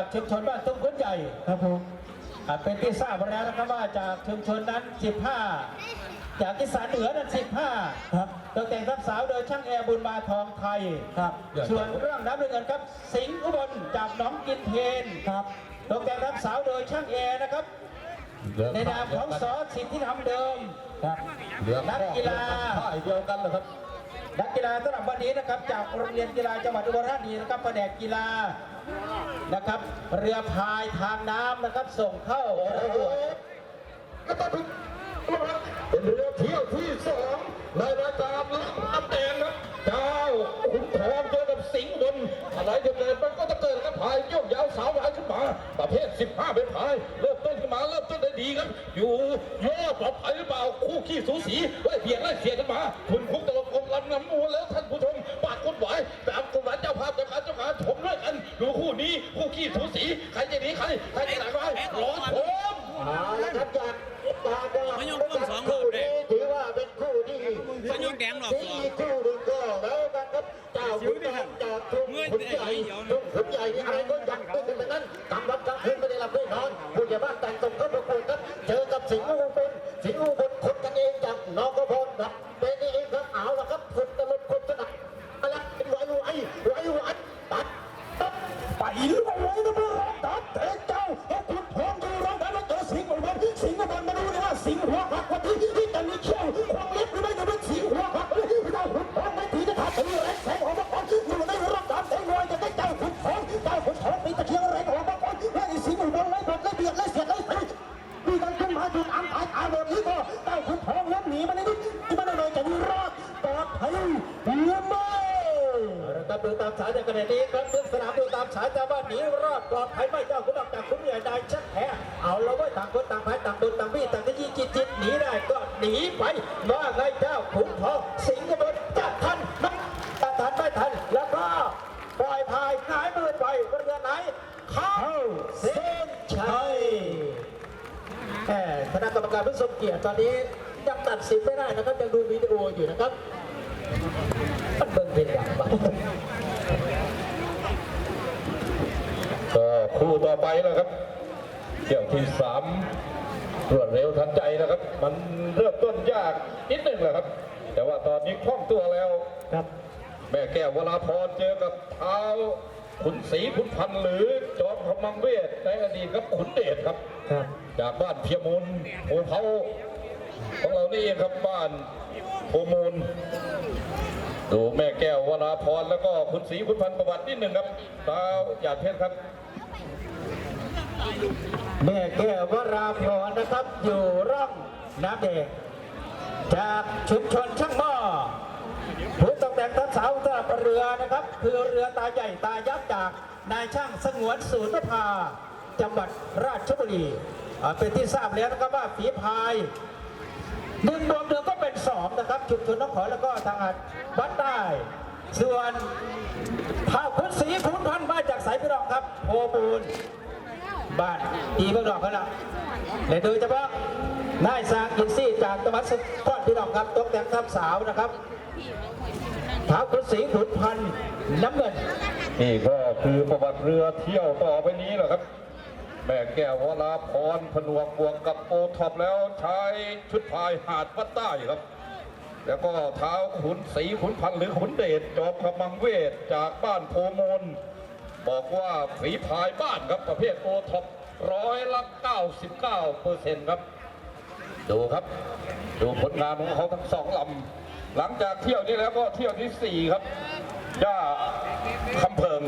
จากชุมชนบ้านตุ้มขุนใหญ่ครับผมอ่าเป็นที่ทราบมาแล้วนะครับว่าจากชุมชนนั้น 15 จากอีสานเหนือนั้น 15 ครับตกแต่งทัพสาวโดยช่างแอร์บุญมาทองไทยครับ ส่วนเรื่องน้ำเงินครับ สิงห์อุบลจากหนองกินเพนครับตกแต่งทัพสาวโดยช่างแอร์นะครับในนามของสอสิทธิธรรมเดิมครับเหลือนักกีฬาท่ายเดียวกันเลยครับ นักกีฬาสำหรับวันนี้นะครับ จากโรงเรียนกีฬาจังหวัดอุบลราชธานีนะครับแผนกกีฬานะครับ เรือพายทางน้ำนะครับ ส่งเข้าประกวดก็ต้องเป็นเป็นเรือเที่ยวที่สองในรายการเรือน้ำแดงครับเจ้าขุนทองเจอกับสิงห์บนอะไรจะเกิดมันก็จะเกิดกับพายโยกยาวสาววายขึ้นมาประเภท 15 เป็นพาย เริ่มต้นขึ้นมาเริ่มต้นได้ดีครับ อยู่โย่ปลอดภัยหรือเปล่าคู่ขี้สูสีไล่เบียดไล่เสียดกันมาคุณคุ ด้วยกันดูคู่นี้คู่ขี้สูสีใครจะหนีใครใครจะหลังไว้รอชมเอาละครับจากตาก็มันยกต้นสองรอบเลยถือว่าเป็นคู่ที่มันยกแดงรอบสองสี่คู่หนึ่งก็แล้วกันครับเจ้าขุนทองจากทุ่งขุนใหญ่ทุ่งขุนใหญ่ยังไงก็ยังตึ้งขึ้นไปนั้นกำลังกลางคืนไม่ได้หลับไม่นอนผู้ใหญ่บ้านแต่งตรงเข้าประกวดครับเจอกับสิงห์ ลสิงห์อุบลมาดูเลยว่าสิงห์หัวหักวันนี้ที่จะมีเขี้ยวความเล็บหรือไม่จะเป็นสิงห์หัวหักเจ้าขุนทองไม่ถือจะขาดถือแรงแสงของมังกรอยู่ในรับการแสงลอยจะได้เจ้าขุนทองเจ้าขุนทองมีตะเคียนแรงของมังกรและไอ้สิงห์อุบลไล่บดไล่เบียดไล่เสียดไล่ตีมีการขึ้นมาจุดอันตายอาโดนนี้ก็เจ้าขุนทองล้มหนีมาในเลยจะมีรอดปลอดภัยหรือไม่ ครับ ดูตามสายในขณะนี้ครับทุกสนามดูตามสายแต่ว่าหนีรอดปลอดภัยไม่เจ้าคุณออกจากคุณใหญ่ได้ชักแพ้เอาแล้วไว้ต่างคนต่างพายต่างคนต่างพี่ต่างที่ยี่จิตจิตหนีได้ก็หนีไปว่าไงเจ้าขุนทองสิงห์กบฏจัดทันนักจัดทันไม่ทันแล้วก็ปล่อยพายหายมือไปเรือไหนเข้าเส้นชัยแหมคณะกรรมการผู้ทรงเกียรติตอนนี้ยังตัดสินไม่ได้นะครับยังดูวิดีโออยู่นะครับมันเบิ่งเป็นอย่างไร ก็คู่ต่อไป แล้วครับเที่ยวที่สามรวดเร็วทันใจนะครับ มันเริ่มต้นยากนิดหนึ่งแหละครับ แต่ว่าตอนนี้คล่องตัวแล้วครับ แม่แก้ววราพรเจอกับเท้าขุนศรีขุนพันธ์หรือจอมพมังเวทในอดีตครับขุนเดชครับ ครับ จากบ้านเพียมูลโพเผาของเรานี่เองครับบ้านโพมูลดูแม่แก้ววราพรแล้วก็ขุนศรีขุนพันธ์ประวัตินิดหนึ่งครับตาหยาดเพชรครับ แม่แก้ววราพรนะครับ อยู่ร่องน้ำแดงจากชุมชนช่างหม้อผู้ตกแต่งทัพสาวสำหรับเรือนะครับ คือเรือตาใหญ่ตายักษ์จากนายช่างสงวนศูนย์นภาจังหวัดราชบุรีเป็นที่ทราบแล้วนะครับว่าฝีพายหนึ่งบวกหนึ่งก็เป็นสองนะครับ ชุมชนน้องขอแล้วก็ทางวัดใต้ ส่วนภาพคุณศรีขุนพันธ์มาจากสายพี่น้องครับโพบูลบ้านอีเมืองนอกเขาละและโดยเฉพาะนายสางอินซี่จากตะวันสุดทอดพี่น้องครับตกแต่งทัพสาวนะครับท้าวขุนศรีขุนพันธ์น้ำเงินนี่ก็คือประวัติเรือเที่ยวต่อไปนี้แหละครับแม่แก้ววราพรผนวกบวกกับโอท็อปแล้วใช้ชุดพายหาดวัดใต้ครับ แล้วก็เท้าขุนศรีขุนพันหรือขุนเดชจอมกำมังเวทจากบ้านโพมนบอกว่าฝีพายบ้านครับประเภทโอท็อปร้อยละ99เปอร์เซ็นต์ครับ ดูครับ ดูผลงานของเขาทั้งสองลำหลังจากเที่ยวนี้แล้วก็เที่ยวที่สี่ครับย่าคำเพิง